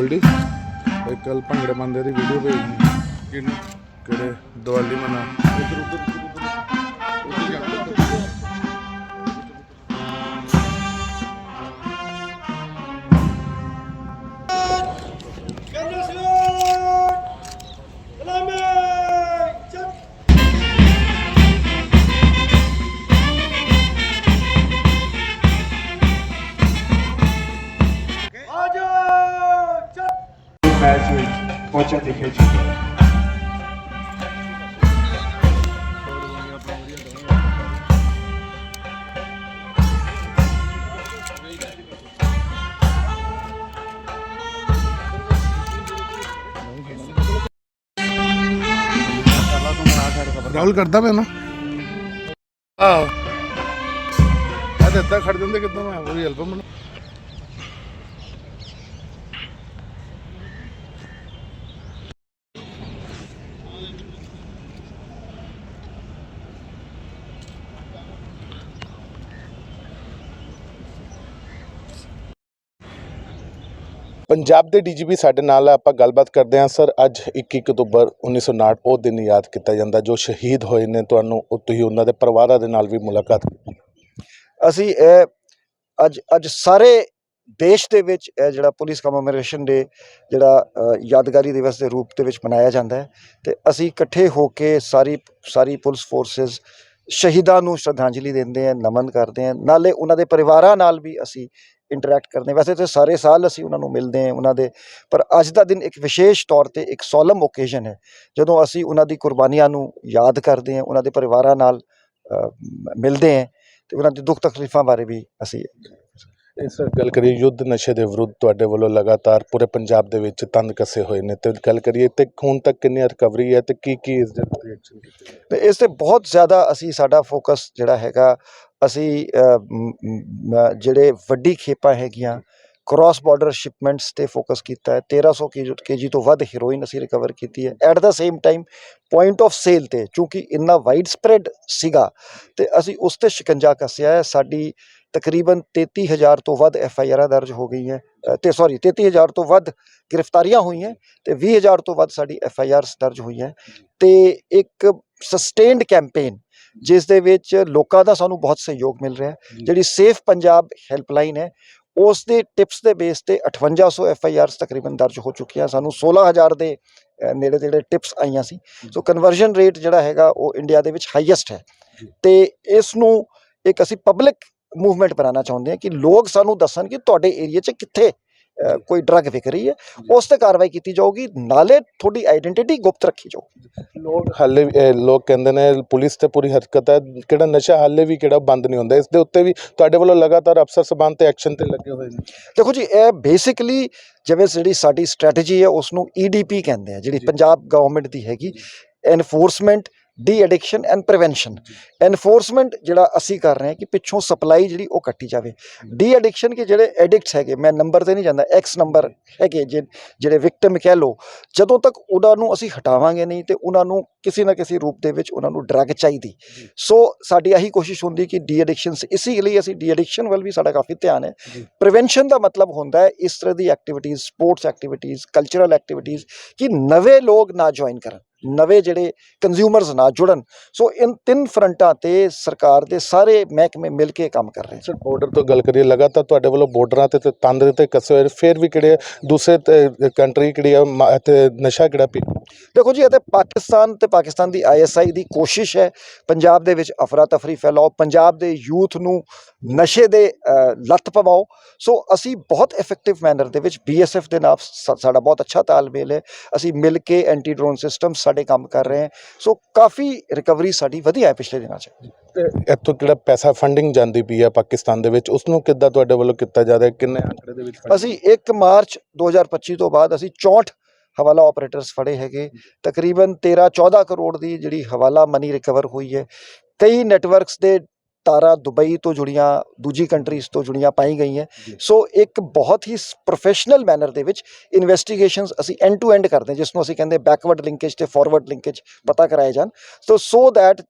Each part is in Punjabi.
ਗੋਲਡੀ। ਇਹ ਕੱਲ ਭੰਗੜੇ ਮੰਦੇ ਦੀ ਵੀਡੀਓ ਭੇਜੀ ਕਿਹਨੂੰ? ਕਿਹੜੇ? ਦੀਵਾਲੀ ਮਨਾ। ਉਧਰ ਉਧਰ ਉਧਰ। ਜਾ। Gönül ਚੁੱਕੇ ਹੈ ਰਾਹੁਲ ਕਰਦਾ ਪਿਆ ਨਾ ਆਹ ਆ ਦਿੱਤਾ ਖੜ ਜਾਂਦੇ ਕਿਦਾਂ ਮੈਂ ਉਹਦੀ ਹੈਲਪ ਮੈਨੂੰ ਪੰਜਾਬ ਦੇ ਡੀਜੀਪੀ ਸਾਡੇ ਨਾਲ ਹੈ ਆਪਾਂ ਗੱਲਬਾਤ ਕਰਦੇ ਹਾਂ। ਸਰ ਅੱਜ 21 ਅਕਤੂਬਰ 1959 ਉਹ ਦਿਨ ਯਾਦ ਕੀਤਾ ਜਾਂਦਾ ਜੋ ਸ਼ਹੀਦ ਹੋਏ ਨੇ। ਤੁਹਾਨੂੰ ਉਹ ਤੁਸੀਂ ਉਹਨਾਂ ਦੇ ਪਰਿਵਾਰਾਂ ਦੇ ਨਾਲ ਵੀ ਮੁਲਾਕਾਤ ਕੀਤੀ। ਅਸੀਂ ਇਹ ਅੱਜ ਅੱਜ ਸਾਰੇ ਦੇਸ਼ ਦੇ ਵਿੱਚ ਇਹ ਜਿਹੜਾ ਪੁਲਿਸ ਕਮਮੇਮੋਰੇਸ਼ਨ ਡੇ ਜਿਹੜਾ ਅ, ਯਾਦਗਾਰੀ ਦਿਵਸ ਦੇ ਰੂਪ ਦੇ ਵਿੱਚ ਮਨਾਇਆ ਜਾਂਦਾ ਹੈ। ਤੇ ਅਸੀਂ ਇਕੱਠੇ ਹੋ ਕੇ ਸਾਰੀ ਸਾਰੀ ਪੁਲਿਸ ਫੋਰਸਸ ਸ਼ਹੀਦਾਂ ਨੂੰ ਸ਼ਰਧਾਂਜਲੀ ਦਿੰਦੇ ਹਾਂ ਨਮਨ ਕਰਦੇ ਹਾਂ। ਨਾਲੇ ਉਹਨਾਂ ਦੇ ਪਰਿਵਾਰਾਂ ਨਾਲ ਵੀ ਅਸੀਂ ਇੰਟਰੈਕਟ ਕਰਦੇ ਵੈਸੇ ਤਾਂ ਸਾਰੇ ਸਾਲ ਅਸੀਂ ਉਹਨਾਂ ਨੂੰ ਮਿਲਦੇ ਹਾਂ, ਉਹਨਾਂ ਦੇ। ਪਰ ਅੱਜ ਦਾ ਦਿਨ ਇੱਕ ਵਿਸ਼ੇਸ਼ ਤੌਰ ਤੇ ਇੱਕ ਸੋਲਮ ਓਕੇਜ਼ਨ ਹੈ। ਜਦੋਂ ਅਸੀਂ ਉਹਨਾਂ ਦੀ ਕੁਰਬਾਨੀਆਂ ਨੂੰ ਯਾਦ ਕਰਦੇ ਹਾਂ, ਉਹਨਾਂ ਦੇ ਪਰਿਵਾਰਾਂ ਨਾਲ ਮਿਲਦੇ ਹਾਂ ਤੇ ਉਹਨਾਂ ਦੀ ਦੁੱਖ ਤਕਲੀਫਾਂ ਬਾਰੇ ਵੀ ਅਸੀਂ ਸਰ ਗੱਲ ਕਰੀਏ ਯੁੱਧ ਨਸ਼ੇ ਦੇ ਵਿਰੁੱਧ ਤੁਹਾਡੇ ਵੱਲੋਂ ਲਗਾਤਾਰ ਪੂਰੇ ਪੰਜਾਬ ਦੇ ਵਿੱਚ ਤੰਦ ਕੱਸੇ ਹੋਏ ਨੇ ਤੇ ਗੱਲ ਕਰੀਏ ਤੇ ਹੁਣ ਤੱਕ ਕਿੰਨੀ ਰਿਕਵਰੀ ਹੈ ਤੇ ਕੀ ਕੀ ਇਸ ਦੇ ਰਿਐਕਸ਼ਨ ਕੀਤੇ ਤੇ ਇਸ ਤੇ ਬਹੁਤ ਜ਼ਿਆਦਾ ਅਸੀਂ ਸਾਡਾ ਫੋਕਸ ਜਿਹੜਾ ਹੈਗਾ, ਅਸੀਂ ਜਿਹੜੇ ਵੱਡੀ ਖੇਪਾਂ ਹੈਗੀਆਂ ਕ੍ਰਾਸ ਬਾਰਡਰ ਸ਼ਿਪਮੈਂਟਸ ਤੇ ਫੋਕਸ ਕੀਤਾ ਹੈ। 1300 ਕੇਜੀ ਤੋਂ ਵੱਧ ਹੀਰੋਇਨ ਅਸੀਂ ਰਿਕਵਰ ਕੀਤੀ ਹੈ। At the same time point of sale ਤੇ ਕਿਉਂਕਿ ਇੰਨਾ ਵਾਈਡ ਸਪਰੈਡ ਸੀਗਾ ਤੇ ਅਸੀਂ ਉਸ ਤੇ ਸ਼ਿਕੰਜਾ ਕੱਸਿਆ ਹੈ। ਸਾਡੀ ਤਕਰੀਬਨ 33000 ਤੋਂ ਵੱਧ ਐਫ ਆਈ ਆਰਾਂ ਦਰਜ ਹੋ ਗਈਆਂ ਤੇ ਸੌਰੀ 33000 ਤੋਂ ਵੱਧ ਗ੍ਰਿਫਤਾਰੀਆਂ ਹੋਈਆਂ ਤੇ 20000 ਤੋਂ ਵੱਧ ਸਾਡੀ ਐਫ ਆਈ ਆਰਸ ਦਰਜ ਹੋਈਆਂ। ਤੇ ਇੱਕ ਸਸਟੇਨਡ ਕੈਂਪੇਨ ਜਿਸ ਦੇ ਵਿੱਚ ਲੋਕਾਂ ਦਾ ਸਾਨੂੰ ਬਹੁਤ ਸਹਿਯੋਗ ਮਿਲ ਰਿਹਾ। ਜਿਹੜੀ ਸੇਫ ਪੰਜਾਬ ਹੈਲਪਲਾਈਨ ਹੈ ਉਸ ਦੇ ਟਿਪਸ ਦੇ ਬੇਸ ਤੇ 5800 ਐਫ ਆਈ ਆਰਸ ਤਕਰੀਬਨ ਦਰਜ ਹੋ ਚੁੱਕੀਆਂ। ਸਾਨੂੰ 16000 ਦੇ ਨੇੜੇ ਤੇੜੇ ਟਿਪਸ ਆਈਆਂ ਸੀ। ਸੋ ਕਨਵਰਜਨ ਰੇਟ ਜਿਹੜਾ ਹੈਗਾ ਉਹ ਇੰਡੀਆ ਦੇ ਵਿੱਚ ਹਾਈਐਸਟ ਹੈ। ਤੇ ਇਸ ਨੂੰ ਇੱਕ ਅਸੀਂ ਪਬਲਿਕ ਮੂਵਮੈਂਟ ਬਣਾਉਣਾ ਚਾਹੁੰਦੇ ਹਾਂ ਕਿ ਲੋਕ ਸਾਨੂੰ ਦੱਸਣ ਕਿ ਤੁਹਾਡੇ ਏਰੀਆ 'ਚ ਕਿੱਥੇ ਕੋਈ ਡਰੱਗ ਵਿਕ ਰਹੀ ਹੈ। ਉਸ ਤੇ ਕਾਰਵਾਈ ਕੀਤੀ ਜਾਊਗੀ ਨਾਲੇ ਤੁਹਾਡੀ ਆਈਡੈਂਟੀਟੀ ਗੁਪਤ ਰੱਖੀ ਜਾਊਗੀ। ਲੋਕ ਹਾਲੇ ਲੋਕ ਕਹਿੰਦੇ ਨੇ ਪੁਲਿਸ ਤੇ ਪੂਰੀ ਹਰਕਤ ਹੈ ਕਿਹੜਾ ਨਸ਼ਾ ਹਾਲੇ ਵੀ ਕਿਹੜਾ ਬੰਦ ਨਹੀਂ ਹੁੰਦਾ। ਇਸ ਦੇ ਉੱਤੇ ਵੀ ਤੁਹਾਡੇ ਵੱਲੋਂ ਲਗਾਤਾਰ ਅਫਸਰ ਸਬਾਨ ਤੇ ਐਕਸ਼ਨ ਤੇ ਲੱਗੇ ਹੋਏ ਨੇ। ਦੇਖੋ ਜੀ ਇਹ ਬੇਸਿਕਲੀ ਜਿਵੇਂ ਜਿਹੜੀ ਸਾਡੀ ਸਟ੍ਰੈਟਜੀ ਹੈ ਉਸ ਨੂੰ ਈਡੀਪੀ ਕਹਿੰਦੇ ਆ ਜਿਹੜੀ। ਪੰਜਾਬ ਗਵਰਨਮੈਂਟ ਦੀ ਹੈਗੀ enforcement de addiction and prevention enforcement ਜਿਹੜਾ ਅਸੀਂ ਕਰ ਰਹੇ ਹਾਂ ਕਿ ਪਿੱਛੋਂ ਸਪਲਾਈ ਜਿਹੜੀ ਉਹ ਕੱਟੀ ਜਾਵੇ। ਡੀ ਐਡਿਕਸ਼ਨ ਕਿ ਜਿਹੜੇ ਐਡਿਕਟਸ ਹੈਗੇ ਮੈਂ ਨੰਬਰ ਤੇ ਨਹੀਂ ਜਾਂਦਾ ਐਕਸ ਨੰਬਰ ਹੈਗੇ ਜਿ- ਜਿਹੜੇ ਵਿਕਟਮ ਕਹਿ ਲੋ ਜਦੋਂ ਤੱਕ ਉਹਨਾਂ ਨੂੰ ਅਸੀਂ ਹਟਾਵਾਂਗੇ ਨਹੀਂ ਤੇ ਉਹਨਾਂ ਨੂੰ ਕਿਸੇ ਨਾ ਕਿਸੇ ਰੂਪ ਦੇ ਵਿੱਚ ਉਹਨਾਂ ਨੂੰ ਡਰੱਗ ਚਾਹੀਦੀ। ਸੋ ਸਾਡੀ ਆਹੀ ਕੋਸ਼ਿਸ਼ ਹੁੰਦੀ ਕਿ ਡੀ ਐਡਿਕਸ਼ਨ ਇਸੇ ਲਈ ਅਸੀਂ ਡੀ ਐਡਿਕਸ਼ਨ ਵੱਲ ਵੀ ਸਾਡਾ ਕਾਫੀ ਧਿਆਨ ਹੈ। ਪ੍ਰੀਵੈਂਸ਼ਨ ਦਾ ਮਤਲਬ ਹੁੰਦਾ ਹੈ ਇਸ ਤਰ੍ਹਾਂ ਦੀ activities sports activities cultural activities ਕਿ ਨਵੇਂ ਲੋਕ ਨਾ ਜੁਆਇਨ ਕਰਨ। ਨਵੇਂ ਜਿਹੜੇ ਕੰਜ਼ਿਊਮਰਸ ਨਾ ਜੁੜਨ। ਸੋ ਇਨ ਤਿੰਨ ਫਰੰਟਾਂ ਤੇ ਸਰਕਾਰ ਦੇ ਸਾਰੇ ਮਹਿਕਮੇ ਮਿਲ ਕੇ ਕੰਮ ਕਰ ਰਹੇ ਸਰ ਬਾਰਡਰ ਤੋਂ ਗੱਲ ਕਰੀਏ ਲਗਾਤਾਰ ਤੁਹਾਡੇ ਵੱਲੋਂ ਬਾਰਡਰਾਂ ਤੇ ਤੇ ਤੰਦ ਤੇ ਕੱਸੇ ਹੋਏ ਫਿਰ ਵੀ ਕਿਹੜੇ ਦੂਸਰੇ ਕੰਟਰੀ ਕਿਹੜੀ ਆ ਤੇ ਨਸ਼ਾ ਕਿਹੜਾ ਪੀ ਦੇਖੋ ਜੀ ਇਹ ਤੇ ਪਾਕਿਸਤਾਨ ਤੇ ਪਾਕਿਸਤਾਨ ਦੀ ਆਈਐਸਆਈ ਦੀ ਕੋਸ਼ਿਸ਼ ਹੈ। ਪੰਜਾਬ ਦੇ ਵਿੱਚ ਅਫਰਾ ਤਫਰੀ ਫੈਲਾਓ ਪੰਜਾਬ ਦੇ ਯੂਥ ਨੂੰ ਨਸ਼ੇ ਦੇ ਲੱਤ ਪਵਾਓ। ਸੋ ਅਸੀਂ ਬਹੁਤ ਇਫੈਕਟਿਵ ਮੈਨਰ ਦੇ ਵਿੱਚ ਬੀਐਸਐਫ ਦੇ ਨਾਲ ਸਾਡਾ ਬਹੁਤ ਅੱਛਾ ਤਾਲਮੇਲ ਹੈ। ਅਸੀਂ ਮਿਲ ਕੇ ਐਂਟੀ ਡਰੋਨ ਸਿਸਟਮ ਸਾਡੇ ਕੰਮ ਕਰ ਰਹੇ ਹਾਂ। ਸੋ ਕਾਫੀ ਰਿਕਵਰੀ ਸਾਡੀ ਵਧੀਆ ਹੈ ਪਿਛਲੇ ਦਿਨਾਂ 'ਚ। ਤੇ ਇੱਥੋਂ ਕਿਹੜਾ ਪੈਸਾ ਫੰਡਿੰਗ ਜਾਂਦੀ ਪਈ ਹੈ ਪਾਕਿਸਤਾਨ ਦੇ ਵਿੱਚ ਉਸ ਨੂੰ ਕਿੱਦਾਂ ਤੁਹਾਡੇ ਵੱਲੋਂ ਕੀਤਾ ਜਾ ਰਿਹਾ? ਕਿੰਨੇ ਅੰਕੜੇ ਦੇ ਵਿੱਚ? ਅਸੀਂ 1 ਮਾਰਚ 2025 ਤੋਂ ਬਾਅਦ ਅਸੀਂ 64 ਹਵਾਲਾ ਆਪਰੇਟਰਸ ਫੜੇ ਹੈਗੇ। ਤਕਰੀਬਨ 13 14 ਕਰੋੜ ਦੀ ਜਿਹੜੀ ਹਵਾਲਾ ਮਨੀ ਰਿਕਵਰ ਹੋਈ ਹੈ। ਕਈ ਨੈਟਵਰਕਸ ਦੇ ਤਾਰਾਂ ਦੁਬਈ ਤੋਂ ਜੁੜੀਆਂ ਦੂਜੀ ਕੰਟਰੀਜ਼ ਤੋਂ ਜੁੜੀਆਂ ਪਾਈ ਗਈਆਂ। ਸੋ ਇੱਕ ਬਹੁਤ ਹੀ ਪ੍ਰੋਫੈਸ਼ਨਲ ਮੈਨਰ ਦੇ ਵਿੱਚ ਇਨਵੈਸਟੀਗੇਸ਼ਨਸ ਅਸੀਂ ਐਂਡ ਟੂ ਐਂਡ ਕਰਦੇ ਹਾਂ ਜਿਸ ਨੂੰ ਅਸੀਂ ਕਹਿੰਦੇ ਬੈਕਵਰਡ ਲਿੰਕੇਜ ਤੇ ਫਾਰਵਰਡ ਲਿੰਕੇਜ ਪਤਾ ਕਰਾਏ ਜਾਣ so so that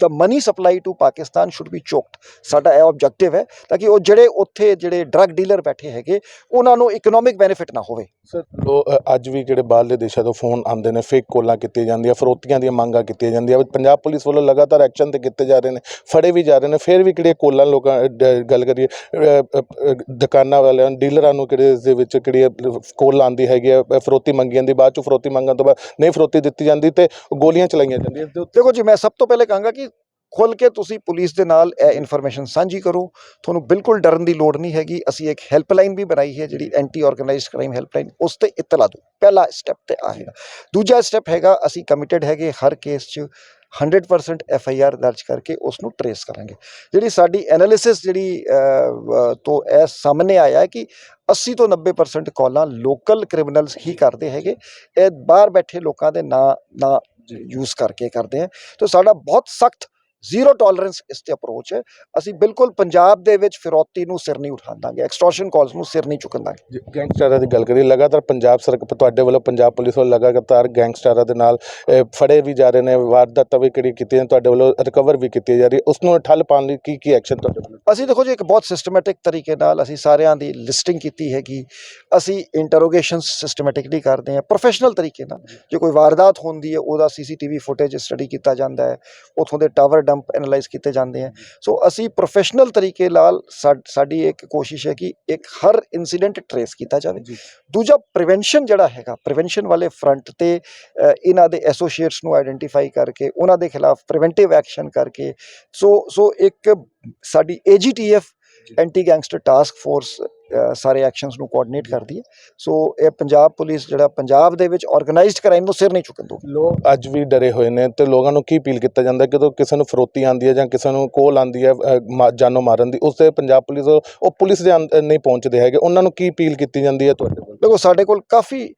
the money supply to Pakistan should be choked. ਸਾਡਾ ਇਹ ਆਬਜੈਕਟਿਵ ਹੈ ਤਾਂ ਕਿ ਉਹ ਜਿਹੜੇ ਉੱਥੇ ਜਿਹੜੇ ਡਰੱਗ ਡੀਲਰ ਬੈਠੇ ਹੈਗੇ ਉਹਨਾਂ ਨੂੰ ਇਕਨੋਮਿਕ ਬੈਨੀਫਿਟ ਨਾ ਹੋਵੇ ਸਰ ਅ, ਅੱਜ ਵੀ ਕਿਹੜੇ ਬਾਹਰਲੇ ਦੇਸ਼ਾਂ ਤੋਂ ਫੋਨ ਆਉਂਦੇ ਨੇ ਫੇਕ ਕਾਲਾਂ ਕੀਤੀਆਂ ਜਾਂਦੀਆਂ ਫਰੋਤੀਆਂ ਦੀਆਂ ਮੰਗਾਂ ਕੀਤੀਆਂ ਜਾਂਦੀਆਂ ਪੰਜਾਬ ਪੁਲਿਸ ਵੱਲੋਂ ਲਗਾਤਾਰ ਐਕਸ਼ਨ ਤੇ ਕੀਤੇ ਜਾ ਰਹੇ ਨੇ ਫੜੇ ਵੀ ਜਾ ਰਹੇ ਨੇ ਫਿਰ ਵੀ ਕਿਹੜੀਆਂ ਕਾਲਾਂ ਲੋਕਾਂ ਗੱਲ ਕਰੀਏ ਦੁਕਾਨਾਂ ਵਾਲਿਆਂ ਡੀਲਰਾਂ ਨੂੰ ਕਿਹੜੇ ਇਸ ਦੇ ਵਿੱਚ ਕਿਹੜੀ ਕੋਲ ਆਉਂਦੀ ਹੈਗੀ ਹੈ ਫਰੋਤੀ ਮੰਗੀ ਜਾਂਦੀ ਬਾਅਦ ਚ ਫਰੋਤੀ ਮੰਗਣ ਤੋਂ ਬਾਅਦ ਨਹੀਂ ਫਰੋਤੀ ਦਿੱਤੀ ਜਾਂਦੀ ਤੇ ਗੋਲੀਆਂ ਚਲਾਈਆਂ ਜਾਂਦੀਆਂ ਦੇ ਦੇਖੋ ਜੀ ਮੈਂ ਸਭ ਤੋਂ ਪਹਿਲੇ ਕਹਾਂਗਾ ਕਿ ਖੁੱਲ ਕੇ ਤੁਸੀਂ ਪੁਲਿਸ ਦੇ ਨਾਲ ਇਹ ਇਨਫੋਰਮੇਸ਼ਨ ਸਾਂਝੀ ਕਰੋ। ਤੁਹਾਨੂੰ ਬਿਲਕੁਲ ਡਰਨ ਦੀ ਲੋੜ ਨਹੀਂ ਹੈਗੀ। ਅਸੀਂ ਇੱਕ ਹੈਲਪਲਾਈਨ ਵੀ ਬਣਾਈ ਹੈ ਜਿਹੜੀ ਐਂਟੀ ਆਰਗੇਨਾਈਜ਼ਡ ਕ੍ਰਾਈਮ ਹੈਲਪਲਾਈਨ ਉਸ ਤੇ ਇਤਲਾ ਦਿਓ। ਪਹਿਲਾ ਸਟੈਪ ਤੇ ਆਏਗਾ ਦੂਜਾ ਸਟੈਪ ਹੈਗਾ ਅਸੀਂ ਕਮਿਟਡ ਹੈਗੇ ਹਰ ਕੇਸ 'ਚ 100% ਐਫ ਆਈ ਆਰ ਦਰਜ ਕਰਕੇ ਉਸ ਨੂੰ ਟਰੇਸ ਕਰਾਂਗੇ। ਜਿਹੜੀ ਸਾਡੀ ਐਨਾਲਿਸਿਸ ਜਿਹੜੀ ਤੋਂ ਇਹ ਸਾਹਮਣੇ ਆਇਆ ਕਿ 80 ਤੋਂ 90% ਕਾਲਾਂ ਲੋਕਲ ਕ੍ਰਿਮੀਨਲਸ ਹੀ ਕਰਦੇ ਹੈਗੇ। ਇਹ ਬਾਹਰ ਬੈਠੇ ਲੋਕਾਂ ਦੇ ਨਾਂ ਨਾਂ ਯੂਜ਼ ਕਰਕੇ ਕਰਦੇ ਹੈ ਤਾਂ ਸਾਡਾ ਬਹੁਤ ਸਖਤ ਜ਼ੀਰੋ ਟੋਲਰੈਂਸ ਇਸ ਤੇ ਅਪਰੋਚ ਹੈ। ਅਸੀਂ ਬਿਲਕੁਲ ਪੰਜਾਬ ਦੇ ਵਿੱਚ ਫਿਰੌਤੀ ਨੂੰ ਸਿਰ ਨਹੀਂ ਉਠਾਉਣ ਦਾਂਗੇ ਐਕਸਟੋਰਸ਼ਨ ਕਾਲਸ ਨੂੰ ਸਿਰ ਨਹੀਂ ਚੁੱਕਣ ਦਾਂਗੇ। ਗੈਂਗਸਟਰਾਂ ਦੀ ਗੱਲ ਕਰੀਏ ਲਗਾਤਾਰ ਪੰਜਾਬ ਸਰਕਾਰ ਤੁਹਾਡੇ ਵੱਲੋਂ ਪੰਜਾਬ ਪੁਲਿਸ ਵੱਲੋਂ ਲਗਾਤਾਰ ਗੈਂਗਸਟਰਾਂ ਦੇ ਨਾਲ ਫੜੇ ਵੀ ਜਾ ਰਹੇ ਨੇ ਵਾਰਦਾਤਾਂ ਵੀ ਕਿਹੜੀ ਕੀਤੀਆਂ ਤੁਹਾਡੇ ਵੱਲੋਂ ਰਿਕਵਰ ਵੀ ਕੀਤੀ ਜਾ ਰਹੀ ਹੈ। ਉਸ ਨੂੰ ਠੱਲ ਪਾਉਣ ਲਈ ਕੀ ਕੀ ਐਕਸ਼ਨ ਤੁਹਾਡੇ ਵੱਲੋਂ? ਅਸੀਂ ਦੇਖੋ ਜੀ ਇੱਕ ਬਹੁਤ ਸਿਸਟਮੈਟਿਕ ਤਰੀਕੇ ਨਾਲ ਅਸੀਂ ਸਾਰਿਆਂ ਦੀ ਲਿਸਟਿੰਗ ਕੀਤੀ ਹੈਗੀ। ਅਸੀਂ ਇੰਟਰੋਗੇਸ਼ਨ ਸਿਸਟਮੈਟਿਕਲੀ ਕਰਦੇ ਹਾਂ ਪ੍ਰੋਫੈਸ਼ਨਲ ਤਰੀਕੇ ਨਾਲ। ਜੇ ਕੋਈ ਵਾਰਦਾਤ ਹੁੰਦੀ ਹੈ ਉਹਦਾ ਸੀਸੀਟੀਵੀ ਫੁਟੇਜ ਸਟੱਡੀ ਕੀਤਾ ਜਾਂਦਾ ਹੈ। ਉਥੋਂ ਦੇ ਟਾਵਰ ਡੰਪ ਐਨਾਲਾਈਜ਼ ਕੀਤੇ ਜਾਂਦੇ ਹੈ ਸੋ ਅਸੀਂ ਪ੍ਰੋਫੈਸ਼ਨਲ ਤਰੀਕੇ ਨਾਲ ਸਾਡੀ ਇੱਕ ਕੋਸ਼ਿਸ਼ ਹੈ ਕਿ ਇੱਕ ਹਰ ਇਨਸੀਡੈਂਟ ਟਰੇਸ ਕੀਤਾ ਜਾਵੇ। ਦੂਜਾ ਪ੍ਰੀਵੈਂਸ਼ਨ ਜਿਹੜਾ ਹੈਗਾ ਪ੍ਰੀਵੈਂਸ਼ਨ ਵਾਲੇ ਫਰੰਟ ਤੇ ਇਹਨਾਂ ਦੇ ਐਸੋਸੀਏਟਸ ਨੂੰ ਆਇਡੈਂਟੀਫਾਈ ਕਰਕੇ ਉਹਨਾਂ ਦੇ ਖਿਲਾਫ ਪ੍ਰੀਵੈਂਟਿਵ ਐਕਸ਼ਨ ਕਰਕੇ ਸੋ ਸੋ ਇੱਕ ਸਾਡੀ AGTF anti gangster task force ਸਾਰੇ ਐਕਸ਼ਨਸ ਨੂੰ ਕੋਆਰਡੀਨੇਟ ਕਰਦੀ ਹੈ। ਸੋ ਇਹ ਪੰਜਾਬ ਪੁਲਿਸ ਜਿਹੜਾ ਪੰਜਾਬ ਦੇ ਵਿੱਚ ਆਰਗੇਨਾਈਜ਼ਡ ਕ੍ਰਾਈਮ ਨੂੰ ਸਿਰ ਨਹੀਂ ਚੁੱਕਣ ਦੋ ਲੋਕ ਅੱਜ ਵੀ ਡਰੇ ਹੋਏ ਨੇ ਤੇ ਲੋਕਾਂ ਨੂੰ ਕੀ ਅਪੀਲ ਕੀਤਾ ਜਾਂਦਾ ਕਿ ਜਦੋਂ ਕਿਸੇ ਨੂੰ ਫਰੋਤੀ ਆਂਦੀ ਹੈ ਜਾਂ ਕਿਸੇ ਨੂੰ ਕੋਲ ਆਂਦੀ ਹੈ ਜਾਨੋਂ ਮਾਰਨ ਦੀ ਉਸ ਤੇ ਪੰਜਾਬ ਪੁਲਿਸ ਉਹ ਪੁਲਿਸ ਦੇ ਨਹੀਂ ਪਹੁੰਚਦੇ ਹੈਗੇ। ਉਹਨਾਂ ਨੂੰ ਕੀ ਅਪੀਲ ਕੀਤੀ ਜਾਂਦੀ ਹੈ ਤੁਹਾਡੇ ਵੱਲੋਂ ਦੇਖੋ ਸਾਡੇ ਕੋਲ ਕਾਫੀ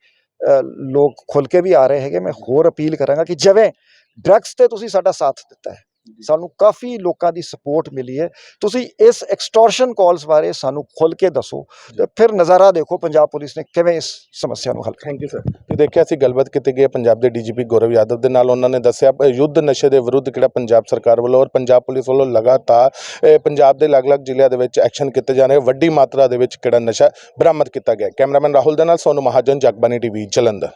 ਲੋਕ ਖੁੱਲ ਕੇ ਵੀ ਆ ਰਹੇ ਹੈਗੇ। ਮੈਂ ਹੋਰ ਅਪੀਲ ਕਰਾਂਗਾ ਕਿ ਜਿਵੇਂ ਡਰੱਗਸ ਤੇ ਤੁਸੀਂ ਸਾਡਾ ਸਾਥ ਦਿੱਤਾ ਹੈ। ਸਾਨੂੰ ਕਾਫੀ ਲੋਕਾਂ ਦੀ ਸਪੋਰਟ ਮਿਲੀ ਹੈ। ਤੁਸੀਂ ਇਸ ਐਕਸਟੋਰਸ਼ਨ ਕਾਲਸ ਬਾਰੇ ਸਾਨੂੰ ਖੁੱਲ ਕੇ ਦੱਸੋ ਤੇ ਫਿਰ ਨਜ਼ਾਰਾ ਦੇਖੋ ਪੰਜਾਬ ਪੁਲਿਸ ਨੇ ਕਿਵੇਂ ਇਸ ਸਮੱਸਿਆ ਨੂੰ ਹੱਲ ਥੈਂਕ ਯੂ ਸਰ ਤੇ ਦੇਖਿਆ ਅਸੀਂ ਗੱਲਬਾਤ ਕੀਤੀ ਗਈ ਪੰਜਾਬ ਦੇ ਡੀਜੀਪੀ ਗੌਰਵ ਯਾਦਵ ਦੇ ਨਾਲ। ਉਹਨਾਂ ਨੇ ਦੱਸਿਆ ਯੁੱਧ ਨਸ਼ੇ ਦੇ ਵਿਰੁੱਧ ਕਿਹੜਾ ਪੰਜਾਬ ਸਰਕਾਰ ਵੱਲੋਂ ਔਰ ਪੰਜਾਬ ਪੁਲਿਸ ਵੱਲੋਂ ਲਗਾਤਾਰ ਪੰਜਾਬ ਦੇ ਅਲੱਗ-ਅਲੱਗ ਜ਼ਿਲ੍ਹਿਆਂ ਦੇ ਵਿੱਚ ਐਕਸ਼ਨ ਕੀਤੇ ਜਾ ਰਹੇ ਵੱਡੀ ਮਾਤਰਾ ਦੇ ਵਿੱਚ ਕਿਹੜਾ ਨਸ਼ਾ ਬਰਾਮਦ ਕੀਤਾ ਗਿਆ। ਕੈਮਰਾਮੈਨ ਰਾਹੁਲ ਦੇ ਨਾਲ ਸੋਨੂ ਮਹਾਜਨ ਜਗਬਾਨੀ ਟੀਵੀ ਜਲੰਧਰ।